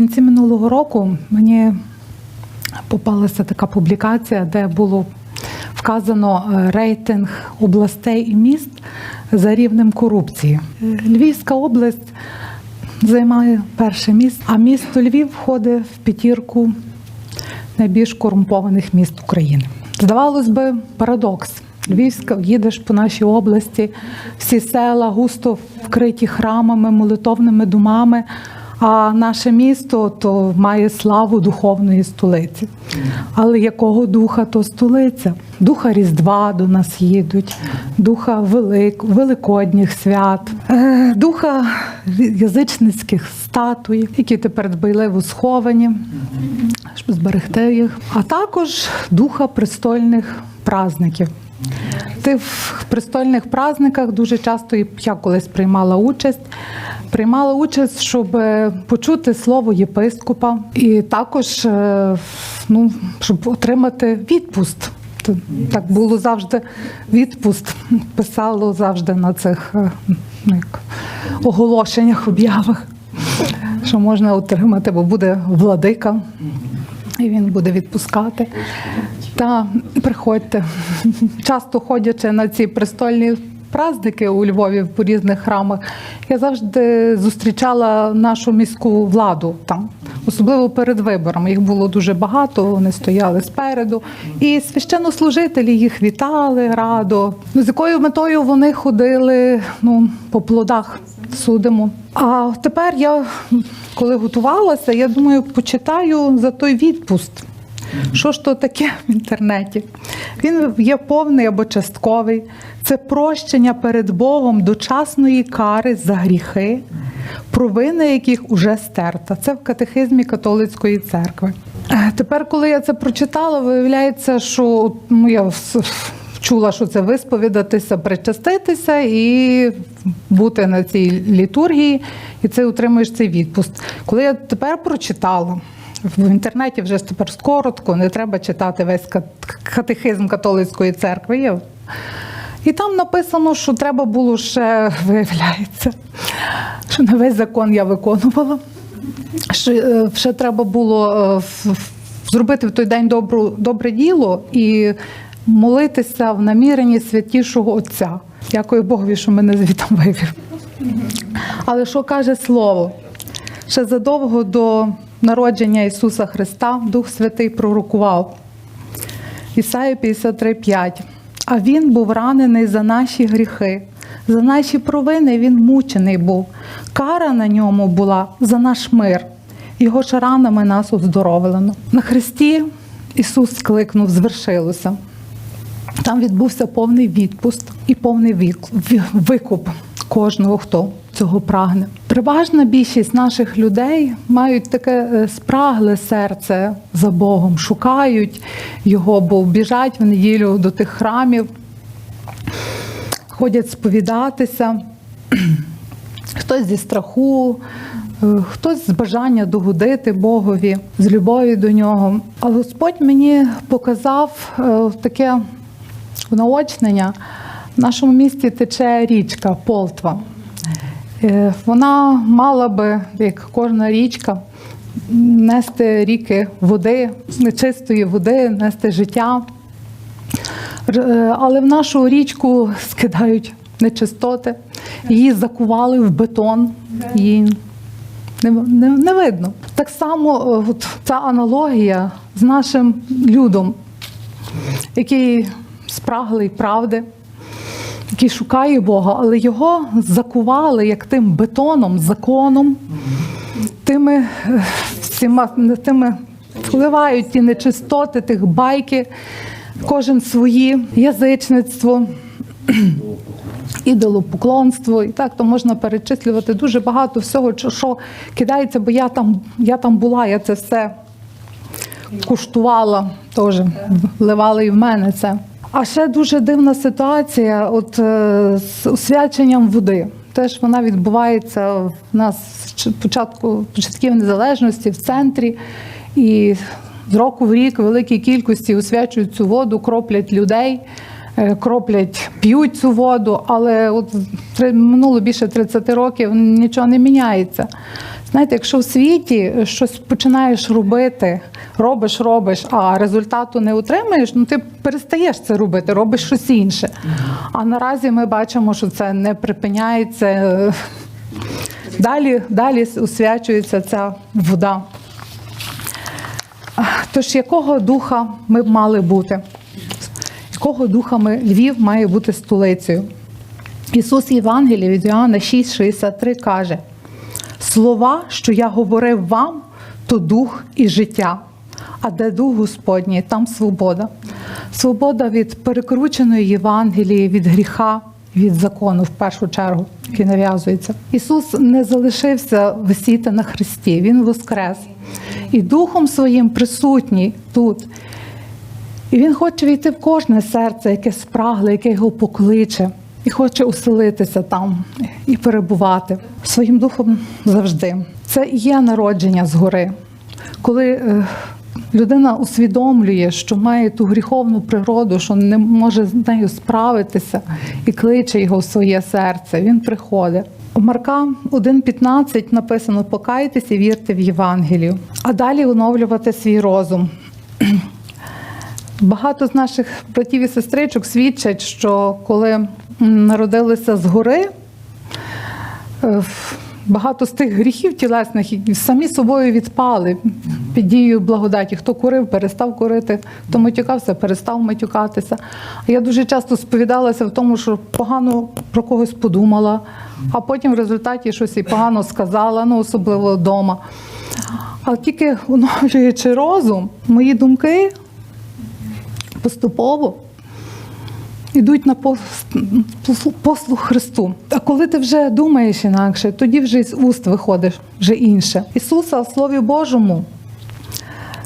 кінці минулого року мені попалася така публікація, де було вказано е, рейтинг областей і міст за рівнем корупції. Львівська область займає перше місце, а місто Львів входить в п'ятірку найбільш корумпованих міст України. Здавалось би, парадокс. Львівська, їдеш по нашій області, всі села густо вкриті храмами, молитовними домами. А наше місто то має славу духовної столиці. Але якого духа то столиця? Духа Різдва до нас їдуть, духа велик, великодніх свят, е, духа язичницьких статуй, які тепер дбайливо сховані, щоб зберегти їх, а також духа престольних праздників. Ти в престольних праздниках дуже часто і я колись приймала участь. Приймала участь, щоб е, почути слово єпископа, і також е, ну, щоб отримати відпуст. Так було завжди відпуст. Писало завжди на цих е, ну, як, оголошеннях, об'явах, що можна отримати, бо буде владика, і він буде відпускати. Та приходьте. Часто ходячи на ці престольні праздники у Львові по різних храмах, я завжди зустрічала нашу міську владу там, особливо перед виборами. Їх було дуже багато, вони стояли спереду. І священнослужителі їх вітали радо. Ну, з якою метою вони ходили ну, по плодах судимо. А тепер я, коли готувалася, я думаю, почитаю за той відпуст. Що ж то таке в інтернеті? Він є повний або частковий. Це прощення перед Богом дочасної кари за гріхи, провина яких уже стерта. Це в катехизмі католицької церкви. Е, Тепер, коли я це прочитала, виявляється, що ну, я чула, що це висповідатися, причаститися і бути на цій літургії, і це отримуєш цей відпуст. Коли я тепер прочитала. В інтернеті вже тепер коротко, не треба читати весь кат- катехизм католицької церкви. Є. І там написано, що треба було ще, виявляється, що не весь закон я виконувала. Що е, ще треба було е, зробити в той день добру, добре діло і молитися в наміренні святішого Отця. Дякую Богові, що мене звітом вивів. Але що каже слово? Ще задовго до народження Ісуса Христа Дух Святий пророкував. Ісая 53,5. А він був ранений за наші гріхи, за наші провини він мучений був. Кара на ньому була за наш мир. Його ж ранами нас оздоровлено. На Христі Ісус скликнув, звершилося. Там відбувся повний відпуст і повний викуп кожного, хто цього прагне. Переважна більшість наших людей мають таке е, спрагле серце за Богом, шукають його, бо біжать в неділю до тих храмів, ходять сповідатися. Хтось зі страху, е, хтось з бажання догодити Богові, з любові до нього. Але Господь мені показав е, таке наочнення. В нашому місті тече річка Полтва. Е, Вона мала би, як кожна річка, нести ріки води, нечистої води, нести життя. Е, Але в нашу річку скидають нечистоти, її закували в бетон, її не, не, не видно. Так само е, от, ця аналогія з нашим людом, який спраглий правди, який шукає Бога, але його закували як тим бетоном, законом, тими е, всіма тими вливають ті нечистоти, тих байки, кожен свої, язичництво. Ідолопоклонство, і так то можна перечислювати дуже багато всього, що кидається, бо я там, я там була, я це все куштувала теж, вливали і в мене це. А ще дуже дивна ситуація от, е, з освяченням води. Теж вона відбувається в нас з початку початків незалежності в центрі. І з року в рік великій кількості освячують цю воду, кроплять людей, е, кроплять, п'ють цю воду, але от минуло більше 30 років нічого не міняється. Знаєте, якщо в світі щось починаєш робити, робиш, робиш, а результату не отримаєш, ну ти перестаєш це робити, робиш щось інше. А наразі ми бачимо, що це не припиняється. Далі, далі освячується ця вода. Тож якого духа ми б мали бути? Якого духа ми Львів має бути столицею? Ісус Євангелії від Іоанна 6,63 каже: Слова, що я говорив вам, то дух і життя. А де дух Господній, там свобода. Свобода від перекрученої Євангелії, від гріха, від закону в першу чергу, який нав'язується. Ісус не залишився висіти на хресті, Він воскрес. І духом своїм присутній тут. І він хоче війти в кожне серце, яке спрагле, яке його покличе, і хоче оселитися там і перебувати своїм духом завжди. Це є народження згори, коли е, людина усвідомлює, що має ту гріховну природу, що не може з нею справитися, і кличе його в своє серце. Він приходить. У Марка 1.15 написано: покайтесь і вірте в Євангелію, а далі оновлювати свій розум. Багато з наших братів і сестричок свідчать, що коли народилися згори, е, багато з тих гріхів тілесних і самі собою відпали під дією благодаті. Хто курив, перестав курити, хто матюкався, перестав матюкатися. Я дуже часто сповідалася в тому, що погано про когось подумала, а потім в результаті щось і погано сказала, ну особливо вдома. А тільки оновлюючи розум, мої думки поступово йдуть на пос- послух- послух Христу. А коли ти вже думаєш інакше, тоді вже з уст виходиш вже інше. Ісуса в Слові Божому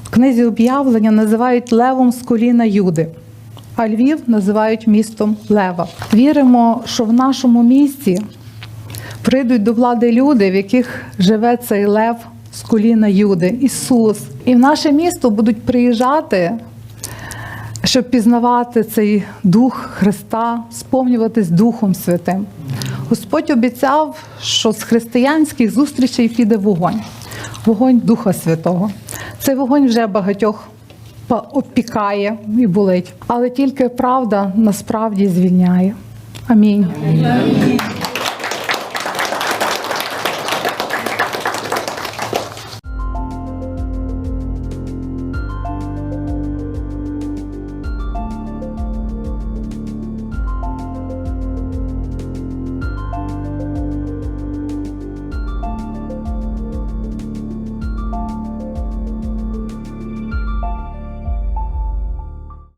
в книзі об'явлення називають левом з коліна Юди. А Львів називають містом Лева. Віримо, що в нашому місті прийдуть до влади люди, в яких живе цей лев з коліна Юди, Ісус. І в наше місто будуть приїжджати щоб пізнавати цей дух Христа, сповнюватись Духом Святим. Господь обіцяв, що з християнських зустрічей піде вогонь, вогонь Духа Святого. Цей вогонь вже багатьох опікає і болить, але тільки правда насправді звільняє. Амінь.